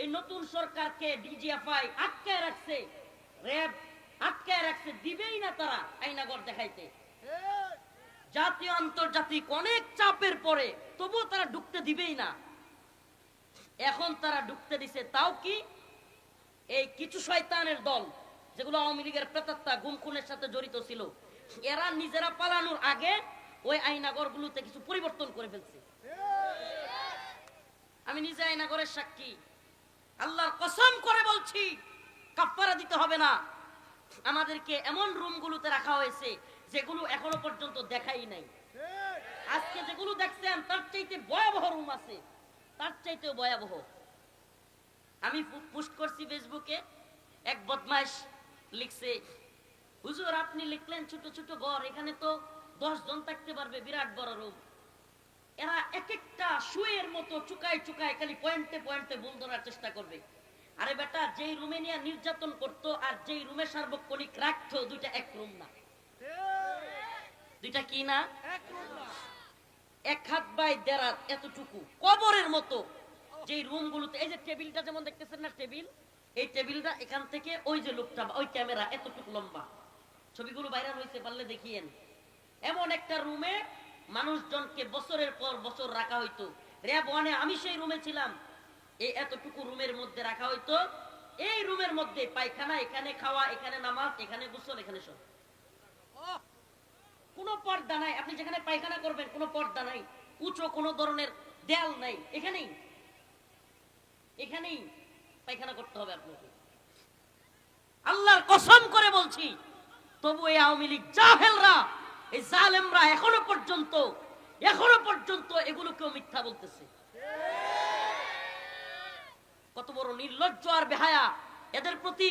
এই নতুন সরকারকে ডিজিএফআই আটকায় রাখছে। র্যাব আটকায় রাখছে, দিবেই না তারা আইনাগর দেখাইতে। জাতীয় আন্তর্জাতিক অনেক চাপের পরে তবুও তারা ঢুকতে দিবেই না। এখন তারা ঢুকতে দিছে তাও কি? এই কিছু শয়তানের দল, যেগুলো আওয়ামী লীগের প্রেতাত্মা গুমখুনের সাথে জড়িত ছিল, এরা নিজেরা পালানোর আগে ওই আইনাগর গুলোতে কিছু পরিবর্তন করে ফেলছে। আমি নিজে আইনাগরের সাক্ষী। আল্লাহর কসম করে বলছি কাফারা দিতে হবে না। আমাদেরকে এমন রুমগুলোতে রাখা হয়েছে, যেগুলো এখনও পর্যন্ত দেখাই নাই। আজকে যেগুলো দেখছেন, তার চাইতে ভয়াবহ রুম আছে। তার চাইতেও ভয়াবহ। আমি পোস্ট করছি ফেসবুকে, এক বদমাইশ লিখছে, হুজুর, আপনি লিখলেন ছোট ছোট ঘর, এখানে তো দশ জন থাকতে পারবে, বিরাট বড় রুম। এরা এক একটা শুয়ের মতো চুকায় চুকায় খালি পয়েন্টে পয়েন্টে ভুল ধরার চেষ্টা করবে। আরে বেটা, যেই রুমে নিয়ে নির্যাতন করত আর যেই রুমে সার্বক্ষণিক রাখতো, দুইটা এক রুম না। দুইটা কি না? এক হাত বাই দেড় হাত এতটুকু, কবরের মতো। যে রুমগুলোতে এই যে টেবিলটা যেমন দেখতেছেন না টেবিল, এই টেবিলটা এখান থেকে ওই যে লোকটা, ওই ক্যামেরা এতটুকু লম্বা। ছবিগুলো ভাইরাল হয়েছে পারলে দেখিয়েন। এমন একটা রুমে মানুষজনকে বছরের পর বছর রাখা হইতো। র্যাব ওয়ানে আমি সেই রুমে ছিলাম। এই এতটুকু রুমের মধ্যে রাখা হইতো। এই রুমের মধ্যে পায়খানা এখানে খাওয়া এখানে নামাজ এখানে গোসল এখানে সব। কোনো পর্দা নাই। আপনি যেখানে পায়খানা করবেন কোনো পর্দা নাই। উঁচু কোনো ধরনের দেয়াল নাই। এখানেই। এখানেই পায়খানা করতে হবে আপনাকে। আল্লাহর কসম করে বলছি তবু এই আওয়ামী লীগ জাহেলরা এই জালেমরা এখনও পর্যন্ত এখনও পর্যন্ত এগুলোকেও মিথ্যা বলতেছে। কত বড় নির্লজ্জ আর বেহায়া। এদের প্রতি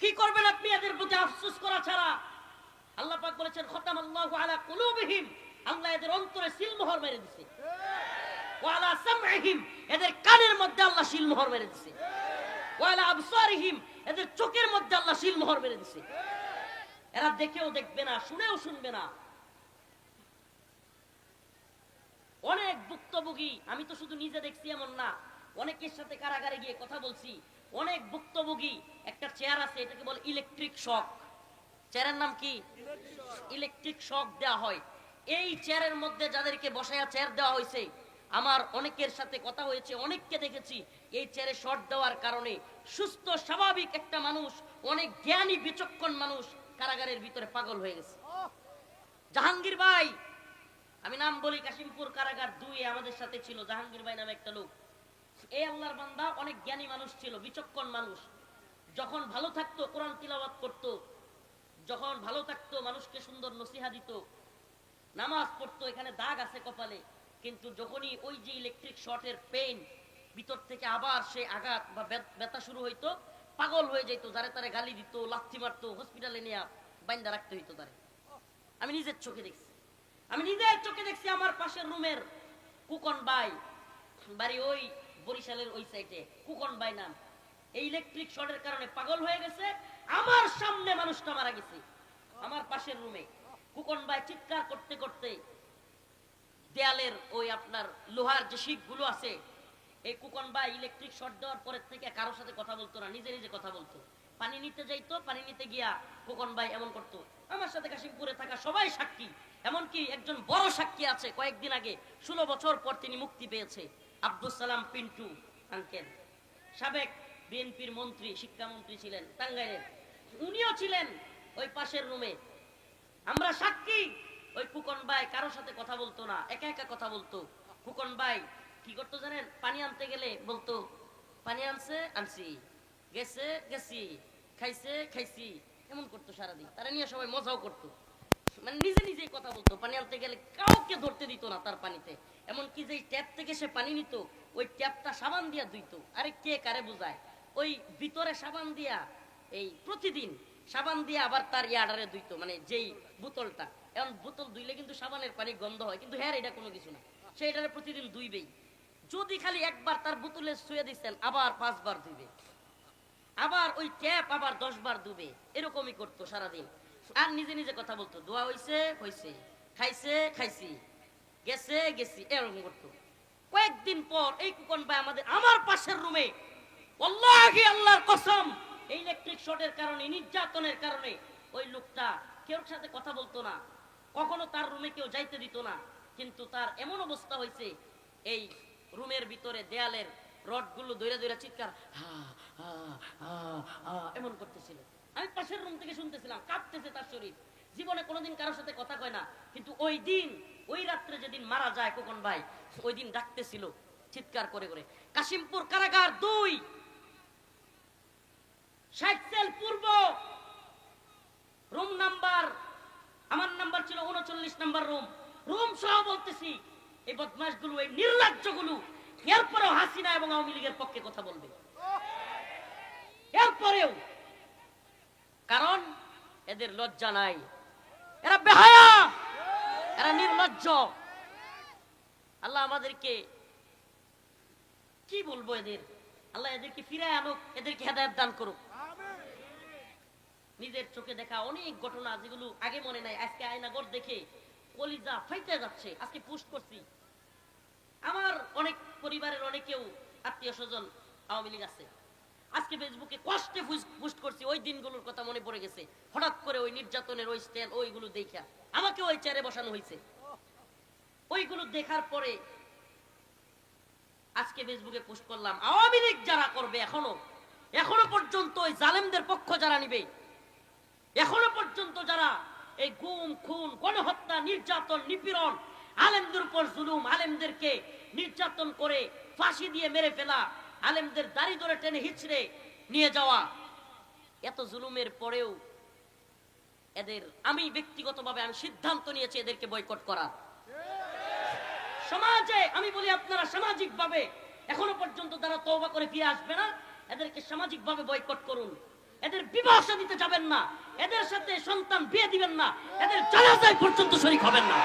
কি করবেন আপনি? এদের প্রতি আফসোস করা ছাড়া। আল্লাহ পাক বলেছেন, খতাম আল্লাহু আলা কুলুবিহিম। আল্লাহ এদের অন্তরে সিলমোহর মেরে দিছে। ওয়ালা সামঈহিম। এদের কানের মধ্যে আল্লাহ সিলমোহর মেরে দিছে। ওয়ালা আবসারিহিম। এদের চোখের মধ্যে আল্লাহ সিলমোহর মেরে দিছে। এরা দেখেও দেখবে না, শুনেও শুনবে না। অনেক ভুক্তভোগী, আমি তো শুধু নিজে দেখছি এমন না, অনেকের সাথে কারাগারে গিয়ে কথা বলছি। অনেক ভুক্তভোগী, একটা চেয়ার আছে, এটাকে বলে ইলেকট্রিক শক চেয়ারের নাম কি? ইলেকট্রিক শক দেওয়া হয়। এই চেয়ারের মধ্যে যাদেরকে বসায়া চেয়ার দেওয়া হয়েছে, আমার অনেকের সাথে কথা হয়েছে, অনেককে দেখেছি, এই চেয়ারে শর্ট দেওয়ার কারণে। সুস্থ, স্বাভাবিক একটা মানুষ, অনেক জ্ঞানী, বিচক্ষণ মানুষ কারাগারের ভিতরে পাগল হয়ে গেছে। জাহাঙ্গীর ভাই, আমি নাম বলি কাশিমপুর কারাগার দুই, আমাদের সাথে ছিল জাহাঙ্গীর ভাই নামে একটা লোক। এই আল্লাহর বান্দা অনেক জ্ঞানী মানুষ ছিল, বিচক্ষণ মানুষ। যখন ভালো থাকতো, কোরআন তিলাওয়াত করতো, যখন ভালো থাকতো, মানুষকে সুন্দর নসিহা দিত, নামাজ পড়তো, এখানে দাগ আছে কপালে। কিন্তু যখনই ওই যে ইলেকট্রিক শর্টের পেন ভিতর থেকে আবার সে আঘাত বা ব্যথা শুরু হইতো পাগল হয়ে যেত যারে তারে গালি দিত, লাথি মারতো হসপিটালে নিয়ে বাইন্দা রাখতে হইতো তারে। আমি নিজের চোখে দেখছি। আমি নিজের চোখে দেখছি আমার পাশের রুমের কুকন বাই বাড়ি ওই বরিশালের ওই সাইডে কুকন বাই নাম। এই ইলেকট্রিক শর্টের কারণে পাগল হয়ে গেছে, আমার সামনে মানুষটা মারা গেছে, আমার পাশের রুমে। কুকন বাই চিৎকার করতে করতে দেয়ালের ওই আপনার লোহার যে শিকগুলো আছে এই কুকন বাই ইলেকট্রিক শর্ট দেওয়ার পরের থেকে কারোর সাথে কথা বলতো না, নিজে নিজে কথা বলতো। পানি নিতে যাইতো, পানি নিতে গিয়া কুকন ভাই এমন করতো, আমার সাথে কাশিমপুরে থাকা সবাই সাক্ষী, এমনকি একজন বড় সাক্ষী আছে। কয়েকদিন আগে, ষোলো বছর পর তিনি মুক্তি পেয়েছে আব্দুল সালাম পিন্টু আঙ্কেল। সাবেক বিএনপির মন্ত্রী, শিক্ষামন্ত্রী ছিলেন, টাঙ্গাইলের। উনিও ছিলেন ওই পাশের রুমে। আমরা সাক্ষী, ওই কুকন ভাই কারোর সাথে কথা বলতো না, একা একা কথা বলতো। কুকন ভাই কি করতো জানেন? পানি আনতে গেলে বলতো, পানি আনছে, আনছি। গেছে, গেছি। খাইছে, খাইছি। এমন করতো সারাদিন। তারা নিয়ে সবাই মজাও করতো। মানে নিজে নিজেই কথা বলতো। পানি আনতে গেলে কাউকে ধরতে দিত না তার পানিতে। এমনকি যে ট্যাপ থেকে সে পানি নিত, ওই ট্যাপটা সাবান দিয়া ধুইতো। আরে কে কারে বোঝায়? ওই ভিতরে সাবান দিয়া, এই প্রতিদিন সাবান দিয়ে আবার তার ইয়াডারে ধুইতো মানে যেই বোতলটা। এখন বোতল ধুইলে কিন্তু সাবানের পানি গন্ধ হয়। কিন্তু হ্যাঁ এটা কোনো কিছু না। সে এটারে প্রতিদিন ধুইবেই। যদি খালি একবার তার বোতলে শুয়ে দিচ্ছেন আবার পাঁচবার ধুইবে আবার ওই ট্যাপ আবার দশ বার ধুবে এরকমই করতো সারাদিন। আর নিজে নিজে কথা বলতো, দোয়া হইছে হইছে। খাইছে, খাইছি। গেছে, গেছি। এরকম করতো। কয়েকদিন পর এই কুকন ভাই আমাদের আমার পাশের রুমে, আল্লাহি আল্লাহর কসম! এই ইলেকট্রিক শর্টের কারণে নির্যাতনের কারণে ওই লোকটা কেউ সাথে কথা বলতো না। কখনো তার রুমে কেউ যাইতে দিত না। কিন্তু তার এমন অবস্থা হয়েছে এই রুমের ভিতরে দেয়ালের রডগুলো দৈরা দৈরা চিৎকার এমন করতেছিল। আমি পাশের রুম থেকে শুনতেছিলাম, কাঁপতেছে তার শরীর। জীবনে কোনোদিন কারোর সাথে কথা কয় না, কিন্তু ওই দিন, ওই রাত্রে যেদিন মারা যায় কোকন ভাই, ওই দিন ডাকতেছিল চিৎকার করে করে, কাশিমপুর কারাগার দুই, ষাট পূর্ব, রুম নাম্বার, আমার নাম্বার ছিল উনচল্লিশ নাম্বার রুম। রুম সহ বলতেছি এই বদমাশগুলো, এই নির্লজ্জগুলো এরপরেও হাসিনা এবং আওয়ামী লীগের পক্ষে কথা বলবে। এরপরেও, কারণ এদের লজ্জা নাই। এরা বেহায়া, এরা নির্লজ্জ। আল্লাহ আমাদেরকে কি বলব এদের? আল্লাহ এদেরকে ফিরে আনুক, এদেরকে হেদায়ত দান করুক। নিজের চোখে দেখা অনেক ঘটনা যেগুলো আগে মনে নাই, আজকে আয়না আয়নাগর দেখে কলিজা ফাইতে যাচ্ছে, আজকে পোস্ট করছি। আমার অনেক পরিবারের অনেকেও আত্মীয় স্বজন আওয়ামী লীগ আছে। আজকে ফেসবুকে কষ্টে পোস্ট করছি, ওই দিনগুলোর কথা মনে পড়ে গেছে। হঠাৎ করে ওই নির্যাতনের ওই স্ট্যান্ড ওইগুলো দেখা। আমাকে ওই চেয়ারে বসানো হয়েছে। ওইগুলো দেখার পরে আজকে ফেসবুকে পোস্ট করলাম। আওয়ামী লীগ যারা করবে এখনও এখনও পর্যন্ত ওই জালেমদের পক্ষ যারা নিবে, এখনও পর্যন্ত যারা এই গুম, খুন, গণহত্যা, নির্যাতন, নিপীড়ন, আলেমদের উপর জুলুম, আলেমদেরকে নির্যাতন করে ফাঁসি দিয়ে মেরে ফেলা, আলেমদের দাড়ি ধরে টেনে হিচড়ে নিয়ে যাওয়া। এত জুলুমের পরেও এদের, আমি ব্যক্তিগতভাবে আমি সিদ্ধান্ত নিয়েছি এদেরকে বয়কট করা। সমাজে, আমি বলি আপনারা সামাজিক ভাবে এখনও পর্যন্ত তারা তওবা করে ফিরে আসবে না, এদেরকে সামাজিক ভাবে বয়কট করুন। এদের বিবাহ দিতে যাবেন না। এদের সাথে সন্তান বিয়ে দিবেন না। এদের জানাজায় পর্যন্ত শরীর হবেন না।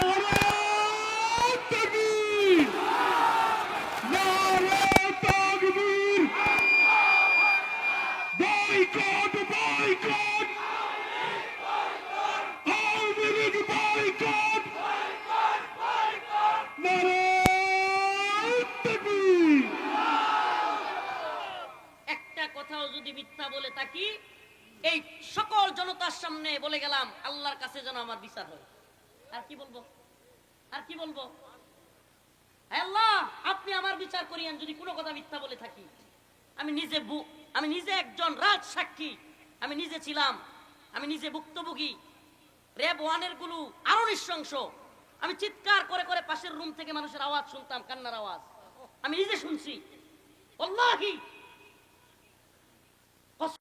নারায়ণ মিথ্যা বলে থাকি, এই সকল জনতার সামনে বলে গেলাম, আল্লাহর কাছে যেন আমার বিচার হয়। আর কি বলব? আর কি বলব? আল্লাহ, আপনি আমার বিচার করিয়েন যদি কোনো কথা মিথ্যা বলে থাকি। আমি নিজে আমি নিজে একজন রাজ সাক্ষী। আমি নিজে ছিলাম, আমি নিজে ভুক্তভোগী। র্যাব ওয়ানেরগুলো আরও নৃশংস। আমি চিৎকার করে করে পাশের রুম থেকে মানুষের আওয়াজ শুনতাম, কান্নার আওয়াজ। আমি নিজে শুনছি। আল্লাহি